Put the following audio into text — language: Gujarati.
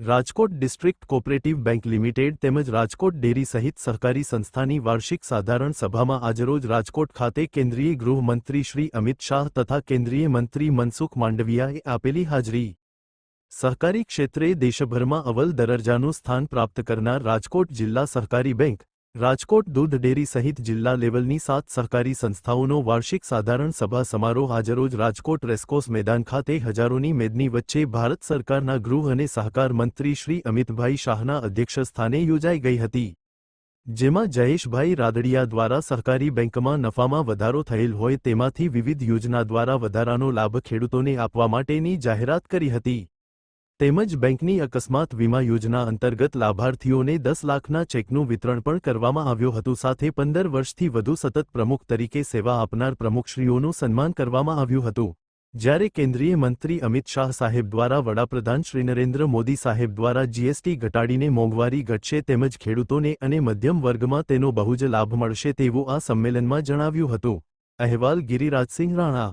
Rajkot district cooperative bank limited તેમજ રાજકોટ ડેરી સહિત સહકારી સંસ્થાની વાર્ષિક સાધારણ સભામાં આજરોજ રાજકોટ ખાતે કેન્દ્રીય ગૃહમંત્રી શ્રી અમિત શાહ તથા કેન્દ્રીય મંત્રી મનસુખ માંડવિયાએ આપેલી હાજરી. સહકારી ક્ષેત્રે દેશભરમાં અવલ દરજ્જાનું સ્થાન પ્રાપ્ત કરનાર રાજકોટ જિલ્લા સહકારી બેંક રાજકોટ દૂધ ડેરી સહિત જિલ્લા લેવલની સાત સહકારી સંસ્થાઓનો વાર્ષિક સાધારણ સભા સમારોહ આજરોજ રાજકોટ રેસ્કોસ મેદાન ખાતે હજારોની મેદની વચ્ચે ભારત સરકારના ગૃહ અને સહકાર મંત્રી શ્રી અમિતભાઈ શાહના અધ્યક્ષસ્થાને યોજાઈ ગઈ હતી. જેમાં જયેશભાઈ રાદડિયા દ્વારા સહકારી બેંકમાં નફામાં વધારો થયેલ હોય તેમાંથી વિવિધ યોજના દ્વારા વધારાનો લાભ ખેડૂતોને આપવા માટેની જાહેરાત કરી હતી. તેમજ બેંકની અકસ્માત વીમા યોજના અંતર્ગત લાભાર્થીઓને દસ લાખના ચેકનું વિતરણ પણ કરવામાં આવ્યું હતું. સાથે પંદર વર્ષથી વધુ સતત પ્રમુખ તરીકે સેવા આપનાર પ્રમુખશ્રીઓનું સન્માન કરવામાં આવ્યું હતું. જ્યારે કેન્દ્રીય મંત્રી અમિત શાહ સાહેબ દ્વારા વડાપ્રધાન શ્રી નરેન્દ્ર મોદી સાહેબ દ્વારા જીએસટી ઘટાડીને મોંઘવારી ઘટશે તેમજ ખેડૂતોને અને મધ્યમ વર્ગમાં તેનો બહુ જ લાભ મળશે તેવું આ સંમેલનમાં જણાવ્યું હતું. અહેવાલ ગિરિરાજસિંહ રાણા